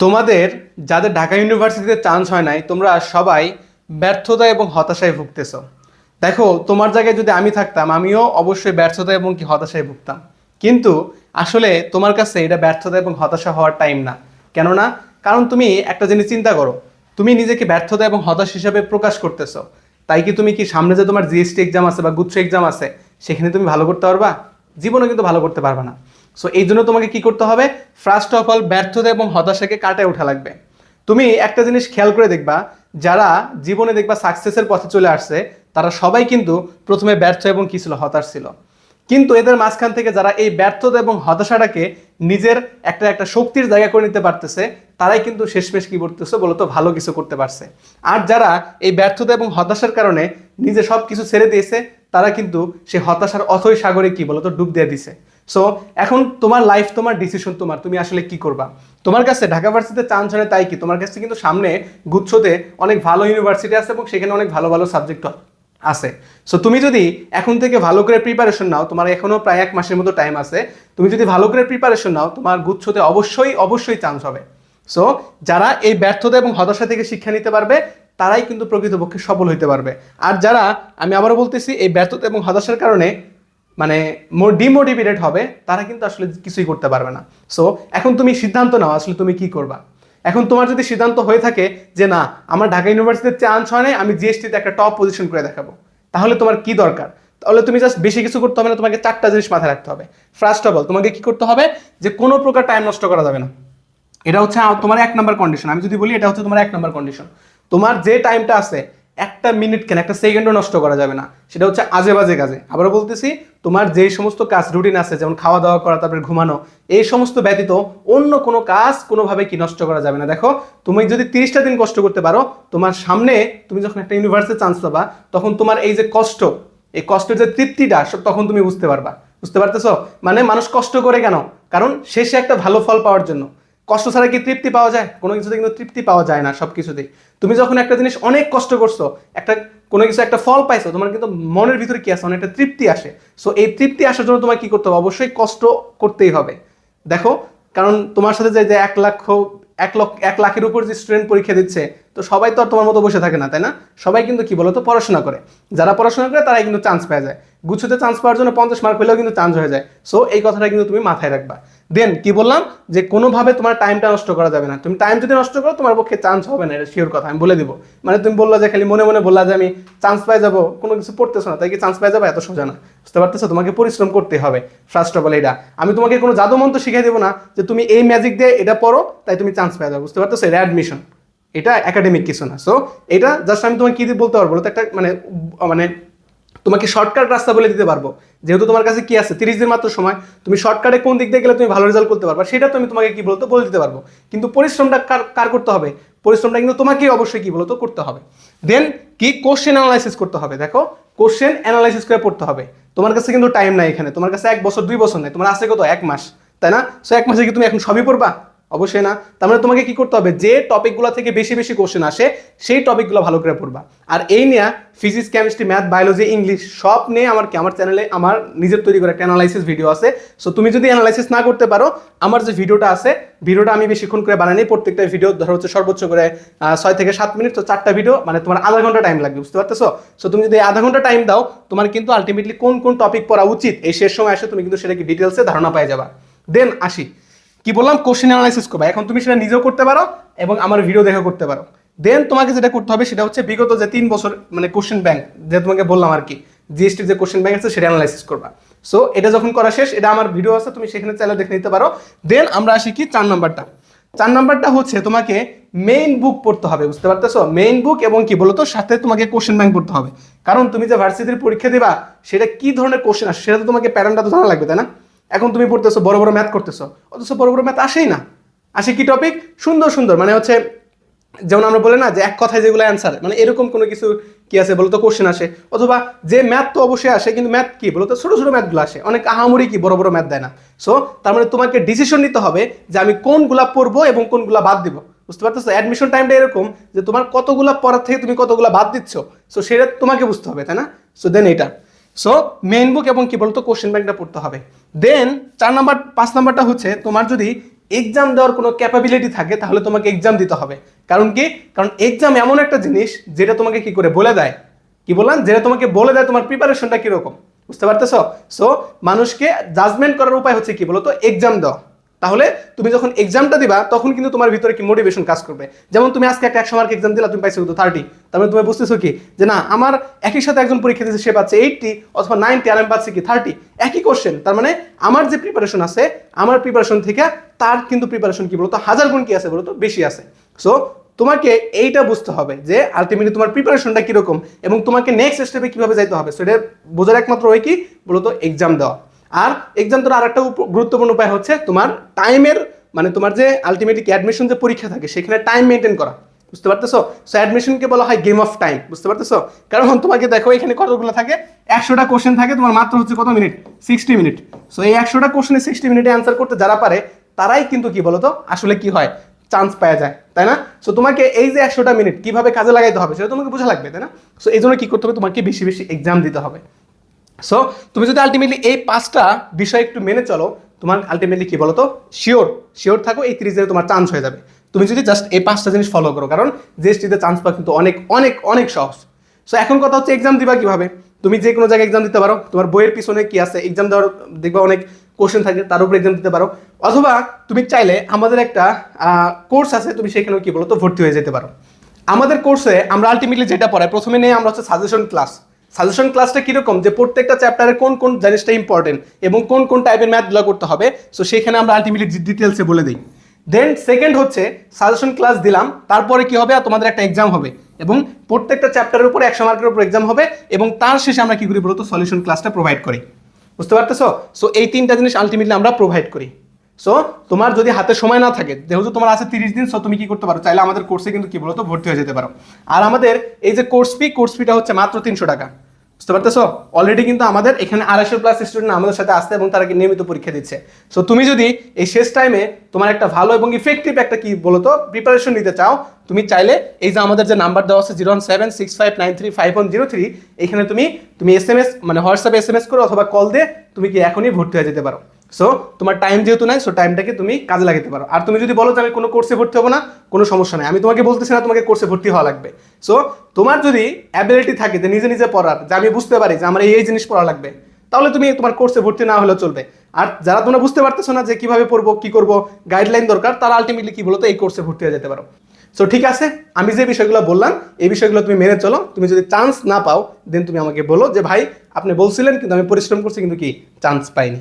তোমাদের যাদের ঢাকা ইউনিভার্সিটিতে চান্স হয় নাই, তোমরা সবাই ব্যর্থতা এবং হতাশায় ভুগতেছো। দেখো, তোমার জায়গায় যদি আমি থাকতাম, আমিও অবশ্যই ব্যর্থতা এবং কি হতাশায় ভুগতাম। কিন্তু আসলে তোমার কাছে এটা ব্যর্থতা এবং হতাশা হওয়ার টাইম না। কেননা, কারণ তুমি একটা জিনিস চিন্তা করো, তুমি নিজেকে ব্যর্থতা এবং হতাশ হিসাবে প্রকাশ করতেছো। তাই কি তুমি কি সামনে যে তোমার জিএসটি এক্সাম আছে বা গুচ্ছ এক্সাম আছে, সেখানে তুমি ভালো করতে পারবা? জীবনে কিন্তু ভালো করতে পারবে না। সো এই জন্য তোমাকে কি করতে হবে? ফার্স্ট অফ অল ব্যর্থতা এবং হতাশাকে কাটায় ওঠা লাগবে। তুমি একটা জিনিস খেয়াল করে দেখবা, যারা জীবনে দেখবা সাকসেসের পথে চলে আসছে, তারা সবাই কিন্তু প্রথমে ব্যর্থ এবং কি ছিল? হতাশ ছিল। কিন্তু এদের মাঝখান থেকে যারা এই ব্যর্থতা এবং হতাশাটাকে নিজের একটা একটা শক্তির জায়গা করে নিতে পারতেছে, তারাই কিন্তু শেষমেশ কি করতেছে বলতো? ভালো কিছু করতে পারছে। আর যারা এই ব্যর্থতা এবং হতাশার কারণে নিজে সব কিছু ছেড়ে দিয়েছে তারা কিন্তু সে হতাশার অথই সাগরে কি বলতো, ডুব দিয়ে দিছে। সো এখন তোমার লাইফ তোমার ডিসিশন তোমার, তুমি আসলে কি করবা? তোমার কাছে ঢাকা ভার্সিটিতে চান্স না তাই কি? তোমার কাছে কিন্তু সামনে গুচ্ছতে অনেক ভালো ইউনিভার্সিটি আছে এবং সেখানে অনেক ভালো ভালো সাবজেক্ট আছে। সো তুমি যদি এখন থেকে ভালো করে প্রিপারেশন নাও, তোমার এখনও প্রায় এক মাসের মতো টাইম আছে, তুমি যদি ভালো করে প্রিপারেশন নাও, তোমার গুচ্ছতে অবশ্যই অবশ্যই চান্স হবে। সো যারা এই ব্যর্থতা এবং হতাশা থেকে শিক্ষা নিতে পারবে তারাই কিন্তু প্রকৃতপক্ষে সফল হইতে পারবে। আর যারা, আমি আবারও বলতেছি, এই ব্যর্থতা এবং হতাশার কারণে মানে ডিমোটিভেটেড হবে, তারা কিন্তু আসলে কিছুই করতে পারবে না। সো এখন তুমি সিদ্ধান্ত নাও, আসলে তুমি কি করবা। এখন তোমার যদি সিদ্ধান্ত হয়ে থাকে যে, না, আমার ঢাকা ইউনিভার্সিটির চান্স হয় আমি জিএসটিতে একটা টপ পজিশন করে দেখাবো। তাহলে তোমার কি দরকার? তাহলে তুমি জাস্ট বেশি কিছু করতে হবে না, তোমাকে চারটা জিনিস মাথায় রাখতে হবে। ফার্স্ট অফ অল তোমাকে কি করতে হবে? যে, কোনো প্রকার টাইম নষ্ট করা যাবে না। এটা হচ্ছে তোমার এক নম্বর কন্ডিশন আমি যদি বলি, এটা হচ্ছে তোমার এক নম্বর কন্ডিশন তোমার যে টাইমটা আছে, একটা মিনিট কেন, একটা সেকেন্ডও নষ্ট করা যাবে না। সেটা হচ্ছে আজে বাজে কাজে। আবার বলতেছি, তোমার যেই সমস্ত কাজ রুটিন আছে, যেমন খাওয়া দাওয়া করা, তারপরে ঘুমানো, এই সমস্ত ব্যতীত অন্য কোনো কাজ কোনোভাবে কি নষ্ট করা যাবে না। দেখো, তুমি যদি তিরিশটা দিন কষ্ট করতে পারো, তোমার সামনে তুমি যখন একটা ইউনিভার্সিটি চান্স পাবা, তখন তোমার এই যে কষ্ট, এই কষ্টের যে তৃপ্তিটা তখন তুমি বুঝতে পারবা। বুঝতে পারতেছো? মানে মানুষ কষ্ট করে কেন? কারণ শেষে একটা ভালো ফল পাওয়ার জন্য। কষ্ট ছাড়া কি তৃপ্তি পাওয়া যায়? কোনো কিছুতে কিন্তু তৃপ্তি পাওয়া যায় না সব কিছুতেই তুমি যখন একটা জিনিস অনেক কষ্ট করছ, একটা, কোনো কিছু একটা ফল পাইছো, তোমার কিন্তু মনের ভিতরে কি আছে? অনেকটা তৃপ্তি আসে। সো এই তৃপ্তি আসার জন্য তোমার কি করতে হবে? অবশ্যই কষ্ট করতেই হবে। দেখো, কারণ তোমার সাথে যে এক লাখ এক লক্ষ, এক লাখের উপর যে স্টুডেন্ট পরীক্ষা দিচ্ছে, তো সবাই তো আর তোমার মতো বসে থাকে না, তাই না? সবাই কিন্তু কি বলতো? পড়াশোনা করে। যারা পড়াশোনা করে, তারাই কিন্তু চান্স পেয়ে যায়। গুচ্ছতে চান্স পাওয়ার জন্য পঞ্চাশ মার্ক পেলেও কিন্তু চান্স হয়ে যায়। সো এই কথাটা কিন্তু তুমি মাথায় রাখবা। দেন কি বললাম? যে কোনোভাবে তোমার টাইমটা নষ্ট করা যাবে না। তুমি টাইম যদি নষ্ট করো, তোমার পক্ষে চান্স হবে না, এটা শিওর কথা, আমি বলে দিব। মানে তুমি বললা যে, খালি মনে মনে বললা যে, আমি চান্স পাই যাব, কোনো কিছু পড়তেছো না, তাই কি চান্স পাই যাব? এত সোজা না। বুঝতে পারতেছো? তোমাকে পরিশ্রম করতে হবে ফার্স্ট অফ অল এটা আমি তোমাকে কোনো জাদু মন্ত্র শিখিয়ে দেবো না যে, তুমি এই ম্যাজিক দিয়ে এটা পড়ো, তাই তুমি চান্স পাই যাব। বুঝতে পারতেছো? এটা অ্যাডমিশন এটা একাডেমিক কিছু না। সো এটা জাস্ট আমি তোমাকে কি বলতে পারব? তো একটা মানে মানে তোমাকে শর্টকাট রাস্তা বলে দিতে পারব। যেহেতু তোমার কাছে কি আছে? তিরিশ দিন মাত্র সময়। তুমি শর্টকাটে কোন দিক দিয়ে গেলে তুমি ভালো রেজাল্ট করতে পারবা, সেটা তো আমি তোমাকে কি বলতো, বলে দিতে পারব। কিন্তু পরিশ্রমটা কার কার করতে হবে? পরিশ্রমটা কিন্তু তোমাকেই অবশ্যই কি বলতো, করতে হবে। দেন কি? কোশ্চেন অ্যানালাইসিস করতে হবে। দেখো কোশ্চেন অ্যানালাইসিস করে পড়তে হবে। তোমার কাছে কিন্তু টাইম নাই এখানে। তোমার কাছে এক বছর, দুই বছর নেই। তোমার আছে কত? এক মাস। তাই না? সো এক মাসে কি তুমি এখন সবই পড়বা? অবশ্যই না। তার মানে তোমাকে কি করতে হবে? যে টপিকগুলো থেকে বেশি বেশি কোশ্চেন আসে, সেই টপিকগুলো ভালো করে পড়বা। আর এই নিয়ে physics chemistry math biology English সব নিয়ে আমার আমার চ্যানেলে আমার নিজের তৈরি করা একটা অ্যানালাইসিস ভিডিও আছে। সো তুমি যদি অ্যানালাইসিস না করতে পারো, আমার যে ভিডিওটা আছে ভিডিওটা আমি বেশিক্ষণ করে বানাই প্রত্যেকটা ভিডিও ধরো হচ্ছে সর্বোচ্চ করে ছয় থেকে সাত মিনিট, তো চারটা ভিডিও মানে তোমার আধা ঘণ্টা টাইম লাগবে, বুঝতে পারতেছো? সো তুমি যদি আধা ঘণ্টা টাইম দাও, তোমার কিন্তু আলটিমেটলি কোন কোন টপিক পড়া উচিত, এই শেষ সময় এসে তুমি কিন্তু সেটা কি ডিটেলসে ধারণা পাই যাবা। দেন আসি। কি বললাম? কোশ্চেন অ্যানালাইসিস করবা। এখন তুমি সেটা নিজেও করতে পারো এবং আমার ভিডিও দেখে করতে পারো। দেন তোমাকে যেটা করতে হবে সেটা হচ্ছে বিগত যে তিন বছর মানে কোশ্চেন ব্যাংক যে তোমাকে বললাম আর কি জিএসটির যে কোশ্চেন ব্যাংক আছে সেটা অ্যানালাইসিস করবা। সো এটা যখন করা শেষ, এটা আমার ভিডিও আছে, তুমি সেখানে চাইলে দেখে নিতে পারো। দেন আমরা আসি কি চার নাম্বারটা চার নাম্বারটা হচ্ছে তোমাকে মেইন বুক পড়তে হবে, বুঝতে পারতেছো? মেইন বুক এবং কি বলতো? সাথে তোমাকে কোশ্চেন ব্যাংক পড়তে হবে। কারণ তুমি যে ভার্সিটির পরীক্ষা দিবা, সেটা কি ধরনের কোশ্চেন আসে? সেটা তো তোমাকে প্যাটার্নটা তো জানা লাগবে, তাই না? এখন তুমি পড়তেছো বড় বড় ম্যাথ করতেছো। অথচ বড় বড় ম্যাথ আসেই না। আসে কি টপিক সুন্দর সুন্দর। মানে হচ্ছে, যেমন আমরা বলে না যে এক কথায় যেগুলো অ্যান্সার মানে এরকম কোনো কিছু কি আছে বলতো কোশ্চেন আসে। অথবা যে ম্যাথ তো অবশ্যই আসে, কিন্তু ম্যাথ কি বলতো ছোটো ছোটো ম্যাথগুলো আসে। অনেক আহামরি কি বড় বড় ম্যাথ দেয় না। সো তার মানে তোমাকে ডিসিশন নিতে হবে যে আমি কোনগুলা পড়ব এবং কোনগুলা বাদ দিব। বুঝতে পারতেছো? অ্যাডমিশন টাইমটা এরকম যে তোমার কতগুলা পড়ার থেকে তুমি কতগুলা বাদ দিচ্ছ। সো সেটা তোমাকে বুঝতে হবে, তাই না? সো দেন এটা সো মেইন বুক এবং কি বলতো কোশ্চেন ব্যাংকটা পড়তে হবে। দেন চার নাম্বার, পাঁচ নাম্বারটা হচ্ছে, তোমার যদি এক্সাম দেওয়ার কোনো ক্যাপাবিলিটি থাকে, তাহলে তোমাকে এক্সাম দিতে হবে। কারণ কি? কারণ এক্সাম এমন একটা জিনিস, যেটা তোমাকে কি করে বলে দেয়? কি বললাম? যেটা তোমাকে বলে দেয় তোমার প্রিপারেশনটা কীরকম? বুঝতে পারতেছ? সো মানুষকে জাজমেন্ট করার উপায় হচ্ছে কি বলতো? এক্সাম দেওয়া। তাহলে তুমি যখন এক্সামটা দিবা, তখন কিন্তু তোমার ভিতরে কি মোটিভেশন কাজ করবে? যেমন তুমি আজকে একটা একশো মার্ক এক্সাম দিলা, তুমি পাইছো কিন্তু থার্টি তার মানে তুমি বুঝতেছো কি? যে না, আমার একই সাথে একজন পরীক্ষা দিচ্ছে সে পাচ্ছে এইটটি অথবা নাইনটি আর আমি পাচ্ছি কি থার্টি একই কোশ্চেন তার মানে আমার যে প্রিপারেশন আছে, আমার প্রিপারেশন থেকে তার কিন্তু প্রিপারেশন কি বলতো? হাজার গুণ কি আছে বলতো? বেশি আছে। সো তোমাকে এইটা বুঝতে হবে যে আলটিমেটলি তোমার প্রিপারেশনটা কীরকম এবং তোমাকে নেক্সট স্টেপে কীভাবে যাইতে হবে। সেটা বোঝার একমাত্র ওই কি? বলতো এক্সাম দেওয়া। আর এক্সাম দেওয়ার আরেকটা উপ- গুরুত্বপূর্ণ উপায় হচ্ছে তোমার টাইমের মানে তোমার যে আলটিমেটলি অ্যাডমিশন যে পরীক্ষা থাকে, সেখানে টাইম মেনটেন করা। বুঝতে পারতেছো? সো অ্যাডমিশনকে বলা হয় গেম অফ টাইম বুঝতে পারতেছো? কারণ তোমাকে দেখো, এখানে কতগুলো থাকে? একশোটা কোশ্চেন থাকে, তোমার মাত্র হচ্ছে কত মিনিট সিক্সটি মিনিট সো এই একশোটা কোশ্চেনে সিক্সটি মিনিটে অ্যান্সার করতে যারা পারে, তারাই কিন্তু কি বলতো? আসলে কি হয়? চান্স পাওয়া যায়, তাই না? সো তোমাকে এই যে একশোটা মিনিট কীভাবে কাজে লাগাইতে হবে, সেটা তোমাকে বোঝা লাগবে, তাই না? সো এই জন্য কি করতে হবে? তোমাকে বেশি বেশি এক্সাম দিতে হবে। সো তুমি যদি আলটিমেটলি এই পাঁচটা বিষয় একটু মেনে চলো, তোমার আলটিমেটলি কি বলতো? শিওর শিওর থাকো, এই তিরিশ দিনে তোমার চান্স হয়ে যাবে। তুমি যদি জাস্ট এই পাঁচটা জিনিস ফলো করো, কারণ জিএসটিতে চান্স পাওয়া কিন্তু অনেক অনেক অনেক সহজ। সো এখন কথা হচ্ছে এক্সাম দিবা কীভাবে? তুমি যে কোনো জায়গায় এক্সাম দিতে পারো, তোমার বইয়ের পিছনে কি আছে? এক্সাম দেওয়ার, দেখবা অনেক কোশ্চেন থাকে, তার উপর এক্সাম দিতে পারো। অথবা তুমি চাইলে আমাদের একটা কোর্স আছে, তুমি সেখানেও কি বলো তো ভর্তি হয়ে যেতে পারো। আমাদের কোর্সে আমরা আলটিমেটলি যেটা পড়াই, প্রথমে নেই আমরা হচ্ছে সাজেশন ক্লাস সাজেশন ক্লাসটা কীরকম? যে প্রত্যেকটা চ্যাপ্টারে কোন কোন জিনিসটা ইম্পর্টেন্ট এবং কোন কোন টাইপের ম্যাথগুলো করতে হবে? সো সেখানে আমরা আলটিমেটলি ডিটেলসে বলে দিই। দেন সেকেন্ড হচ্ছে সাজেশন ক্লাস দিলাম, তারপরে কি হবে? তোমাদের একটা এক্সাম হবে। এবং প্রত্যেকটা চ্যাপ্টারের উপর একশো মার্কের উপর এক্সাম হবে এবং তার শেষে আমরা কি করি বলতো? সলিউশন ক্লাসটা প্রোভাইড করি। বুঝতে পারতেছো? সো এই তিনটা জিনিস আলটিমেটলি আমরা প্রোভাইড করি। সো তোমার যদি হাতে সময় না থাকে, যেহেতু তোমার আছে তিরিশ দিন সো তুমি কি করতে পারো? চাইলে আমাদের কোর্সে কিন্তু কি বলতো? ভর্তি হয়ে যেতে পারো। আর আমাদের এই যে কোর্স ফি কোর্স ফিটা হচ্ছে মাত্র তিনশো টাকা। বুঝতে পারতেছো? অলরেডি কিন্তু আমাদের এখানে আড়াইশো প্লাস স্টুডেন্ট আমাদের সাথে আসতে এবং তারা নিয়মিত পরীক্ষা দিচ্ছে। সো তুমি যদি এই শেষ টাইমে তোমার একটা ভালো এবং ইফেক্টিভ একটা কি বলতো প্রিপারেশন নিতে চাও, তুমি চাইলে এই যে আমাদের যে নাম্বার দেওয়া আছে zero one seven six five nine three five one zero three এখানে তুমি তুমি এস এম এস মানে হোয়াটসঅ্যাপে এস এম এস করো অথবা কল দিয়ে তুমি কি এখনই ভর্তি হয়ে যেতে পারো। সো তোমার টাইম যেহেতু নাই সো টাইমটাকে তুমি কাজে লাগাতে পারো। আর তুমি যদি বলো যে আমি কোনো কোর্সে ভর্তি হব না, কোনো সমস্যা নেই। আমি তোমাকে বলতেছি না তোমাকে কোর্সে ভর্তি হওয়া লাগবে। সো তোমার যদি অ্যাবিলিটি থাকে যে নিজে নিজে পড়ার, যে আমি বুঝতে পারি যে আমার এই এই জিনিস পড়া লাগবে, তাহলে তুমি তোমার কোর্সে ভর্তি না হলেও চলবে। আর যারা তোমরা বুঝতে পারতেছো না যে কীভাবে পড়ব, কি করব গাইডলাইন দরকার, তারা আলটিমেটলি কি বলতো, এই কোর্সে ভর্তি হয়ে যেতে পারো। সো ঠিক আছে, আমি যে বিষয়গুলো বললাম, এই বিষয়গুলো তুমি মেনে চলো। তুমি যদি চান্স না পাও দেন তুমি আমাকে বলো যে, ভাই, আপনি বলছিলেন, কিন্তু আমি পরিশ্রম করছি, কিন্তু কি? চান্স পাইনি।